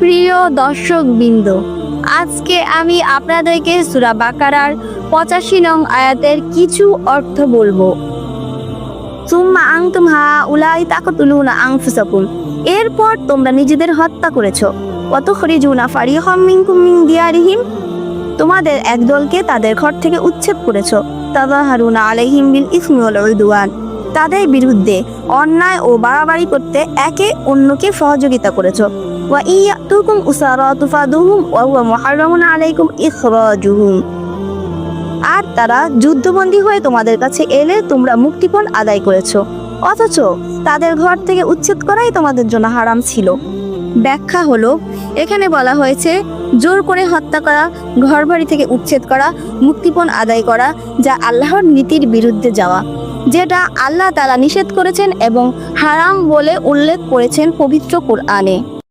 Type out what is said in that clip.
প্রিয় দর্শক বিন্দ আজকে আমি আপনাদেরকে সুরা বাকারার পঁচাশি নং আয়াতের কিছু অর্থ বলব। সুম্মা আংতুম হা উলাই তাকতুলুনা আনফুসাকুম, এরপর তোমরা নিজেদের হত্যা করেছ। কত খরিজুনা ফারিহম মিনকুম মিন দিয়ারিহিম, তোমাদের একদলকে তাদের ঘর থেকে উচ্ছেদ করেছ। তাজাহারুনা আলাইহিম বিল ইসমি উদওয়ান তাদের বিরুদ্ধে অন্যায় ও বাড়াবাড়ি করতে একে অন্যকে সহযোগিতা করেছ। ওয়া ইয়াতুকুম উসারা তুফাদুহুম ওয়া হুয়া মুহাররামুন আলাইকুম ইখরাজুহুম। আর তারা যুদ্ধবন্দী হয়ে তোমাদের কাছে এলে তোমরা মুক্তিপণ আদায় করেছ। অথচ তাদের ঘর থেকে উচ্ছেদ করাই তোমাদের জন্য হারাম ছিল। ব্যাখ্যা হলো, এখানে বলা হয়েছে, জোর করে হত্যা করা, ঘরবাড়ি থেকে উচ্ছেদ করা, মুক্তিপণ আদায় করা, যা আল্লাহর নীতির বিরুদ্ধে যাওয়া। যেটা আল্লাহ তালা নিষেধ করেছেন এবং হারাম বলে উল্লেখ করেছেন পবিত্র কোরআনে।